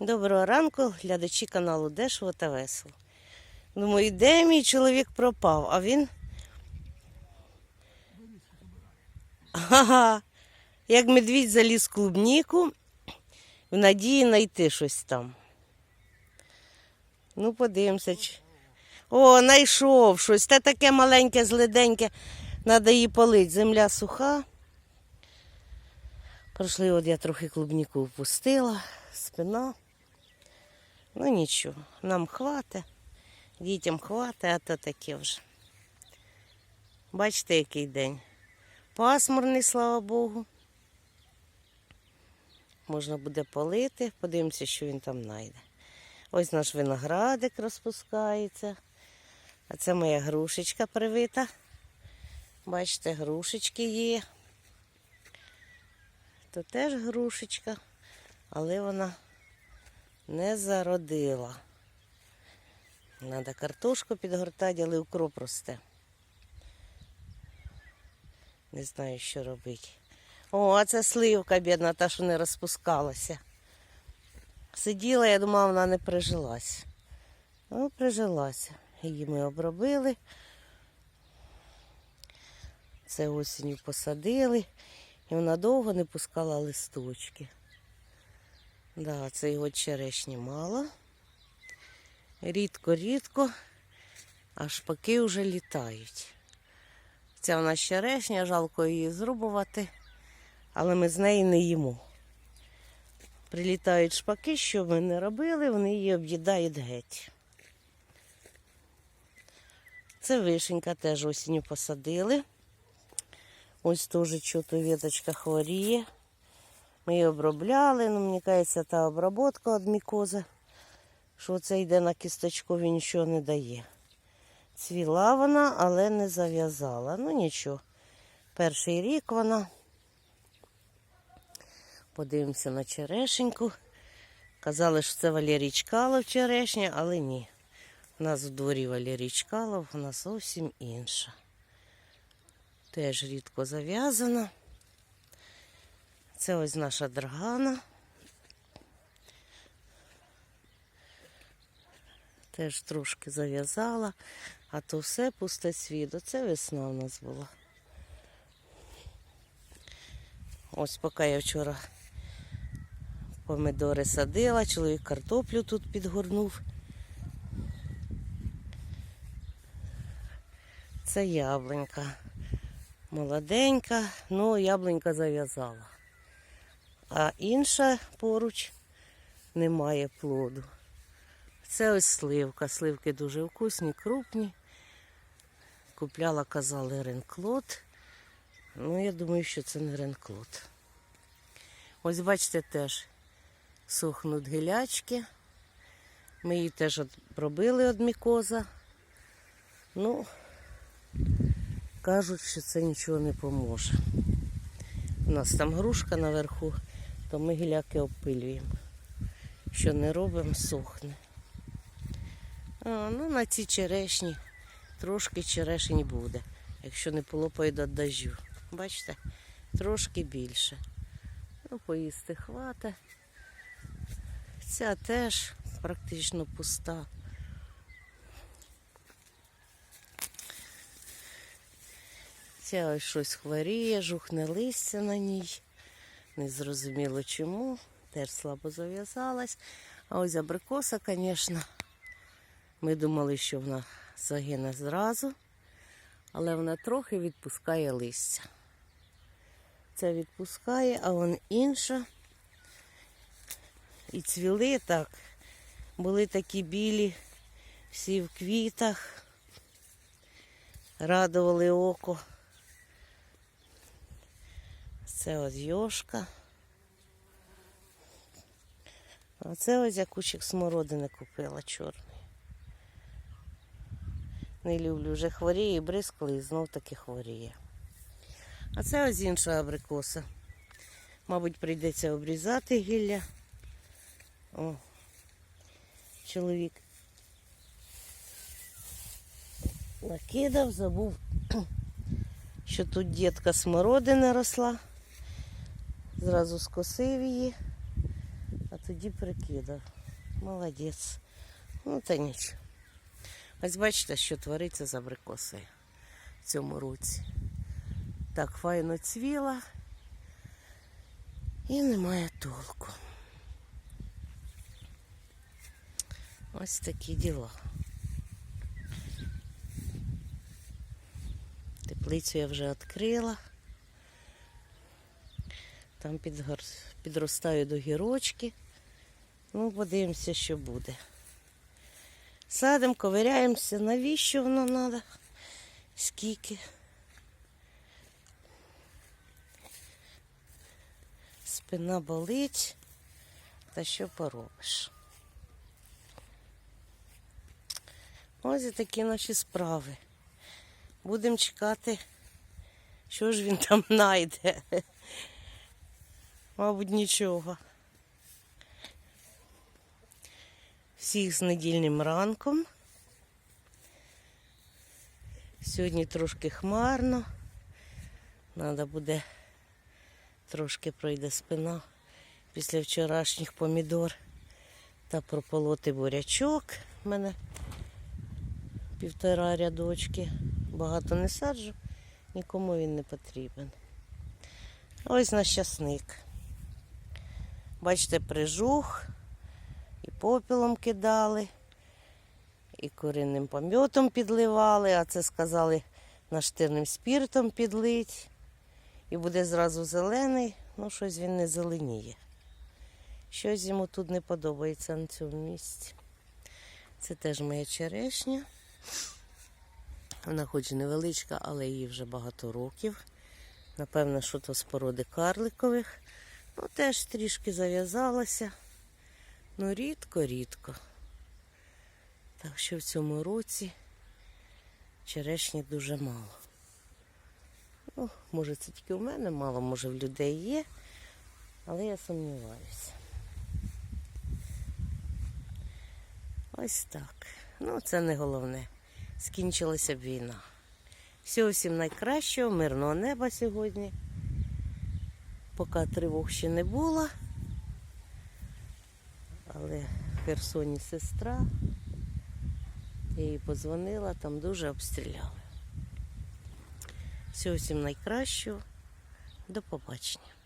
Доброго ранку, глядачі каналу Дешево та Весело. Думаю, де мій чоловік пропав, а він. Ага, як медвідь заліз в клубніку, в надії знайти щось там. Ну, подивимося. О, знайшов щось. Те таке маленьке, злиденьке. Треба її полити. Земля суха. Пройшли, от я трохи клубніку впустила, спина. Ну нічого, нам хватить, дітям хватить, а то таке вже. Бачите, який день. Пасмурний, слава Богу. Можна буде полити, подивимося, що він там знайде. Ось наш виноградик розпускається. А це моя грушечка привита. Бачите, грушечки є. То теж грушечка, але вона не зародила. Треба картошку підгортати, але укроп росте. Не знаю, що робити. О, а це сливка, бідна, та, що не розпускалася. Сиділа, я думала, вона не прижилась. Ну, прижилася. Її ми обробили. Це осінню посадили. І вона довго не пускала листочки. Да, це його черешні мало. Рідко-рідко, а шпаки вже літають. Ця в нас черешня, жалко її зрубувати, але ми з неї не їмо. Прилітають шпаки, що ми не робили, вони її об'їдають геть. Це вишенька теж осінню посадили. Ось теж чути віточка хворіє. Ми її обробляли, ну, мені кажеться, та оброботка від мікози, що це йде на кісточкові, нічого не дає. Цвіла вона, але не зав'язала. Ну нічого. Перший рік вона. Подивимося на черешеньку. Казали, що це Валерій Чкалов черешня, але ні. У нас в дворі Валерій Чкалов, вона зовсім інша. Теж рідко зав'язана. Це ось наша драгана. Теж трошки зав'язала, а то все пусте світ. Оце весна в нас була. Ось поки я вчора помидори садила, чоловік картоплю тут підгорнув. Це яблунька. Молоденька, ну яблунька зав'язала. А інша поруч немає плоду. Це ось сливка. Сливки дуже вкусні, крупні. Купляла, казали, ренклот. Ну, я думаю, що це не ренклот. Ось бачите, теж сухнуть гілячки. Ми її теж пробили від мікоза. Ну, кажуть, що це нічого не поможе. У нас там грушка наверху, то ми гіляки обпилюємо. Що не робимо, сохне. А, ну, на цій черешні трошки черешень буде, якщо не полопають до дождю. Бачите, трошки більше. Ну, поїсти хвата. Ця теж практично пуста. Ця ось щось хворіє, жухне листя на ній. Незрозуміло чому. Теж слабо зав'язалась. А ось абрикоса, звісно, ми думали, що вона загине зразу, але вона трохи відпускає листя. Це відпускає, а вон інша. І цвіли так. Були такі білі, всі в квітах, радували око. Це ось йошка. А це ось я кучик смородини купила чорний. Не люблю, вже хворіє, бризкали і знов таки хворіє. А це ось інша абрикоса. Мабуть, прийдеться обрізати гілля. О, чоловік накидав, забув, що тут дітка смородина росла. Зразу скосив її. А тоді прикидав. Молодець. Ну, та нічого. Ось бачите, що твориться з абрикосою в цьому році. Так файно цвіла і немає толку. Ось такі діла. Теплицю я вже відкрила. Там підростаю до гірочки. Ну, подивимося, що буде. Садимо, ковиряємося, навіщо воно треба? Скільки? Спина болить. Та що поробиш? Ось такі наші справи. Будемо чекати, що ж він там знайде. Мабуть, нічого. Всіх з недільним ранком. Сьогодні трошки хмарно. Треба буде трошки пройде спина після вчорашніх помідор та прополоти бурячок. У мене півтора рядочки. Багато не саджу, нікому він не потрібен. Ось наш часник. Бачите, прижух, і попілом кидали, і куринним пом'ятом підливали, а це сказали наштирним спіртом підлить. І буде зразу зелений, ну щось він не зеленіє. Щось йому тут не подобається на цьому місці. Це теж моя черешня. Вона хоч невеличка, але їй вже багато років. Напевно, що то з породи карликових. Ну, теж трішки зав'язалася. Ну, рідко-рідко. Так що в цьому році черешні дуже мало. Ну, може, це тільки у мене мало, може в людей є, але я сумніваюся. Ось так. Ну, це не головне. Скінчилася б війна. Всього всім найкращого, мирного неба сьогодні. Поки тривог ще не було. Але в Херсоні сестра. Я їй подзвонила, там дуже обстріляли. Всього всім найкращого. До побачення.